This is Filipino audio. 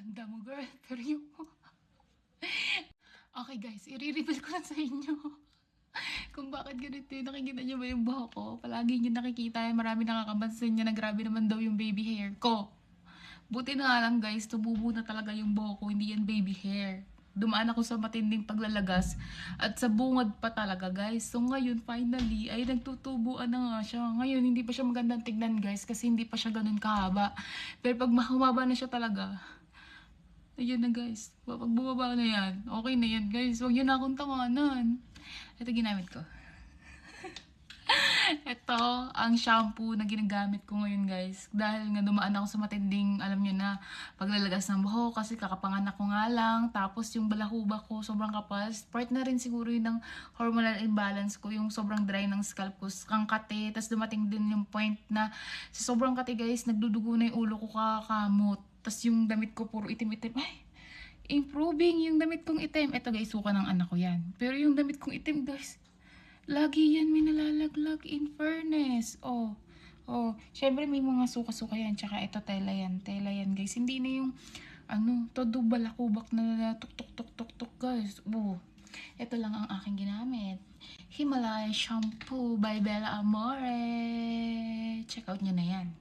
ganda mo, girl. Pero okay, guys. I-reveal ko sa inyo. Kung bakit ganito yun. Nakikita niyo ba yung buhok ko? Palagi niyo nakikita. Marami nakakabansin niya na grabe naman daw yung baby hair ko. Buti na lang, guys. Tumubo na talaga yung buhok ko. Hindi yan baby hair. Dumaan ako sa matinding paglalagas at sa bungad pa talaga guys. So ngayon finally ay nagtutubuan na nga siya. Ngayon hindi pa siya magandang tignan guys kasi hindi pa siya ganun kahaba. Pero pag mahumaba na siya talaga, ayun na guys. Pag bumaba na yan, okay na yan guys. Huwag yun na akong tawanan. Ito ginamit ko. Ito ang shampoo na ginagamit ko ngayon guys. Dahil nga dumaan ako sa matinding, alam nyo na, paglalagas ng buhok kasi kakapanganak ko nga lang. Tapos yung balahuba ko sobrang kapal. Part na rin siguro yun ng hormonal imbalance ko. Yung sobrang dry ng scalp ko. Kang kate. Tapos dumating din yung point na sa sobrang kate guys, nagdudugo na yung ulo ko kakamot. Tapos yung damit ko puro itim-itim. Ay, improving yung damit kong itim. Ito guys, suka ng anak ko yan. Pero yung damit kong itim guys, Lagi yan may nalalaglag in fairness. Oh. Oh, syempre may mga suka-suka yan. Tsaka ito tela yan. Tela yan guys. Hindi na yung ano, todo balakubak na tuk-tuk-tuk-tuk-tuk guys. Oh. Ito lang ang aking ginamit. Himalaya Shampoo by Bella Amore. Check out nyo na yan.